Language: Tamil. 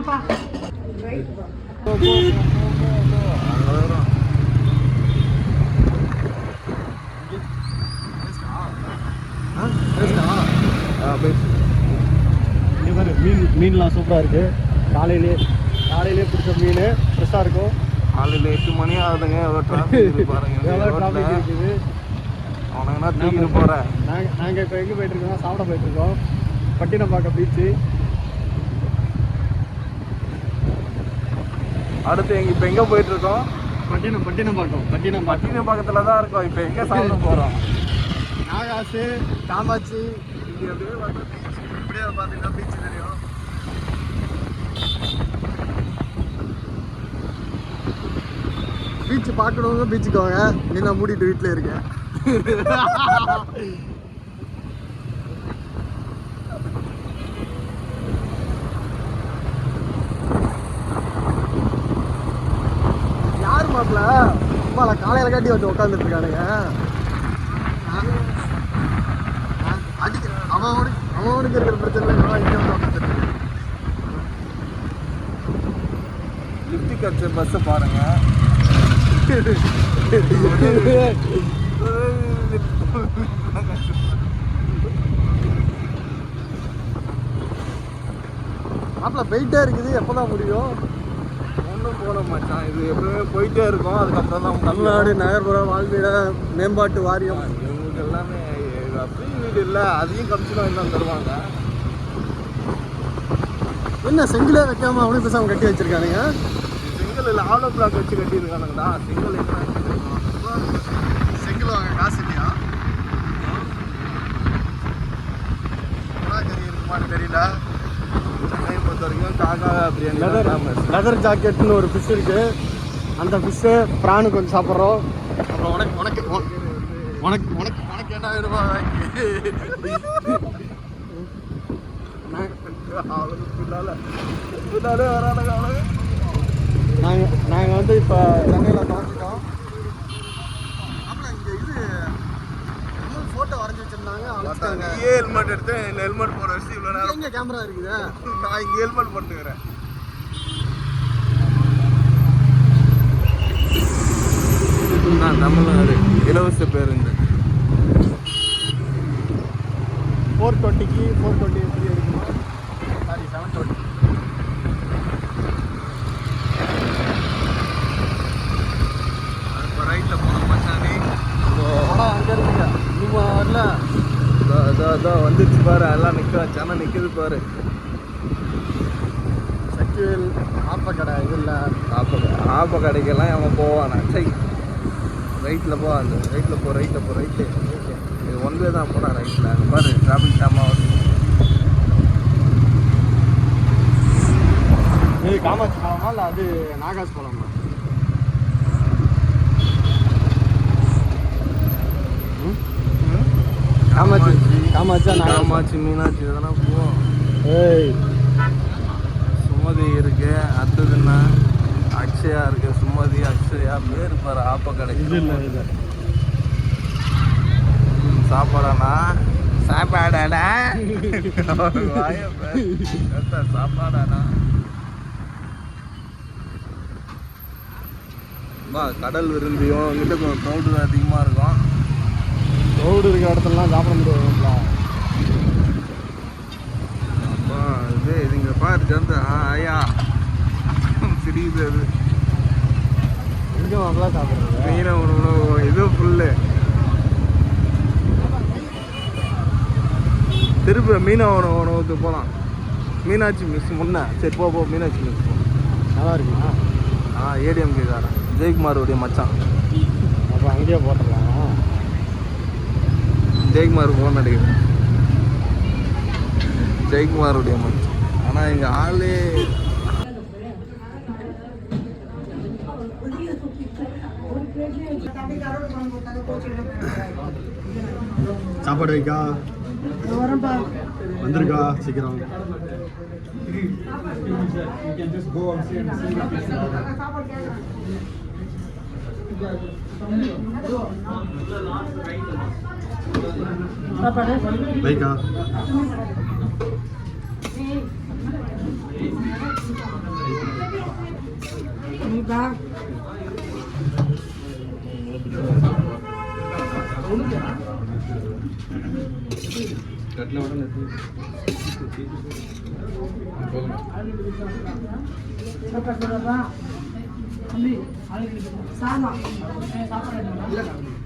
போலாம்ப்பா போ, போ, போ, போ, போ, போ. அங்க வரும். ஆ பேசுடா ஆ, பேசு. இங்கே பாரு மீன் மீன்லாம் சூப்பராக இருக்குது காலையிலே காலையிலே பிடிச்ச மீன் ஃப்ரெஷ்ஷாக இருக்கும் காலையில எட்டு மணி ஆகுதுங்க எவ்வளோ டிராஃபிக் இருக்கு பாருங்க எவ்வளோ. டிராஃபிக் இருக்குது அவனுங்கன்னா தூக்கிட்டு போறேன் நாங்கள் நாங்கள் இப்போ எங்கே போயிட்டுருக்கோம் சாப்பிட போயிட்டுருக்கோம் பட்டினப்பாக்கம் பீச்சு அடுத்து எங்க இப்போ எங்க போயிட்டு இருக்கோம் பட்டினம் பட்டினப்பாக்கம் பட்டினப்பாக்கம் பட்டின பக்கத்துல தான் இருக்கோம். இப்போ எங்க சாப்பிட போறோம்? நாகாசு காமாட்சி. இங்க அப்படியே இப்படியே பார்த்தீங்கன்னா பீச் தெரியும். பீச் பார்க்கணுங்க பீச்சுக்கு வாங்க. நீ நான் மூடிட்டு வீட்டில் இருக்கேன் மாப்பிள்ள சும்மா காலையில் காட்டி வந்து உட்காந்துட்டு இருக்கானுங்க. அடிக்க அவன் அவனுக்கு அவனுக்கு இருக்கிற பிரச்சனை இவன் இங்கே வந்து கட்ச பஸ்ஸை பாருங்க. மாப்பிள்ள போயிட்டே இருக்குது. எப்போ தான் முடியும்? போட மச்சான் இது எப்பவுமே போயிட்டே இருக்கும். அதுக்கப்புறம் தான் தமிழ்நாடு நகர்ப்புற வாழ்விட மேம்பாட்டு வாரியம். இவங்களுக்கு எல்லாமே ஃப்ரீ வீடு இல்லை. அதையும் வாங்கி தான் தருவாங்க. என்ன செங்கிலே வைக்காம அவனே பேசாம கட்டி வச்சிருக்கானுங்க? சிங்கிள் இல்லை ஆலோ பிளாக் வச்சு கட்டியிருக்கானுங்கடா. சிங்கிள் என்ன செங்கல் வாங்க காசு இல்லையா? இருக்குமான்னு தெரியல பொறுத்த வரைக்கும் காக்கா பிரியாணி லெதர் லெதர் ஜாக்கெட்னு ஒரு ஃபிஷ் இருக்கு. அந்த ஃபிஷ்ஷு ப்ரானு கொஞ்சம் சாப்பிட்றோம். அப்புறம் உனக்கு உனக்கு உனக்கு உனக்கு உனக்கு என்ன வேணுமா நாங்கள் நாங்கள் வந்து இப்போ ஹெல்மெட் எடுத்து இந்த ஹெல்மெட் போட வச்சு இவ்வளோ நேரம் எங்கே கேமரா இருக்குதா? நான் இங்கே ஹெல்மெட் போட்டுக்கிறேன். நான் தமிழ்நாடு. இலவச பேருந்து. ஃபோர் டுவெண்ட்டிக்கு ஃபோர் டுவெண்ட்டி எப்படி இருக்குமா சாரி செவன் டுவெண்ட்டி இப்போ ரைட்டில் போன மச்சானே படம் அங்கே இருக்குங்க நீங்கள் வரல அதோ அதோ வந்துச்சு பாரு எல்லாம் நிற்க சென்னை நிற்குது பாரு. சக்திவேல் ஆப்ப கடை இது இல்லை ஆப்ப ஆப்ப கடைக்கெல்லாம் அவன் போவானா? சை. ரைட்டில் போ அந்த ரைட்டில் போ ரைட்டில் போ ரைட்டு இது ஒன் வே தான் போனா ரைட்டில் அங்கே பாரு டிராஃபிக் ஜாம் ஆகுது இது காமாட்சி போகலாமா இல்லை அது நாகாஸ் போகலாமா காமாட்சி. காமாட்சியா காமாட்சி மீனாட்சி இதெல்லாம் போவோம். ஏய். சுமதி இருக்கு அடுத்ததுன்னா அக்ஷயா இருக்கு சுமதி அக்ஷயா பேர் பாரு ஆப்ப கடை இது இல்லை இது ம், சாப்பாடாண்ணா? சாப்பாடாடா? வா கடல் விரும்பியும் இங்கிட்ட கொஞ்சம் க்ரௌடு அதிகமாக இருக்கும். ரோடு இருக்கிற இடத்துலலாம் சாப்பிட முடியாது அப்பா இது இது இங்கே பாரு சேர்ந்து ஆ ஐயா. சிரிக்குது அது. எங்கே மாப்பிளா சாப்பிட்றது? உணவு. இது ஃபுல்லு திருப்பி மீன உணவு உணவுக்கு போகலாம் மீனாட்சி மிஸ் முன்ன. சரி போ போ மீனாட்சி மிஸ் போ நல்லா இருக்குமா? ஆ ஏடிஎம்கே காரன். ஜெயக்குமாருடைய மச்சான். அப்போ அங்கேயே போட்டுடலாம். ஜெயக்குமார் ஃபோன் அடிக்கிறேன் ஜெயக்குமாருடைய மச்சான் ஆனால் எங்கள் ஆளே சாப்பாடு வைக்கா? வந்திருக்கா? சீக்கிரம் சாப்பாடு கட்டில விட நெத்தி சாப்பாடு சாதம் சாப்பாடு